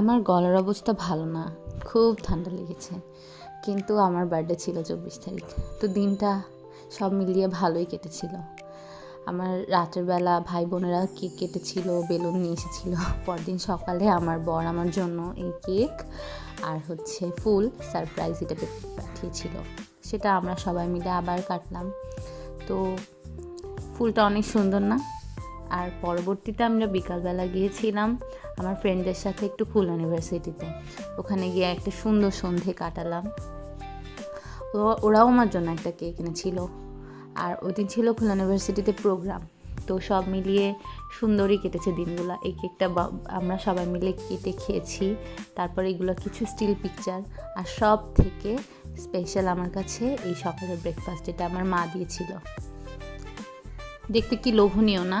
আমার গলার অবস্থা ভালো না, খুব ঠান্ডা লেগেছে। কিন্তু আমার বার্থডে ছিল চব্বিশ তারিখ, তো দিনটা সব মিলিয়ে ভালোই কেটেছিল। আমার রাতের বেলা ভাই বোনেরা কেক কেটেছিল, বেলুন নিয়ে এসেছিল। পরদিন সকালে আমার বর আমার জন্য এই কেক আর হচ্ছে ফুল সারপ্রাইজ এটা পাঠিয়েছিল। সেটা আমরা সবাই মিলে আবার কাটলাম। তো ফুলটা অনেক সুন্দর না? আর পরবর্তীতে আমরা বিকালবেলা গিয়েছিলাম আমার ফ্রেন্ডদের সাথে একটু ফুল ইউনিভার্সিটিতে ওখানে গিয়ে একটা সুন্দর সন্ধে কাটালাম। ওরাও আমার জন্য একটা কেক এনেছিল। আর ওই দিন ছিল ফুল ইউনিভার্সিটিতে প্রোগ্রাম তো সব মিলিয়ে সুন্দরই কেটেছে দিনগুলো। এই কেকটা আমরা সবাই মিলে কেটে খেয়েছি। তারপর এগুলো কিছু স্টিল পিকচার আর সব থেকে স্পেশাল আমার কাছে এই সকালের ব্রেকফাস্ট যেটা আমার মা দিয়েছিল। দেখতে কি লোভনীয় না?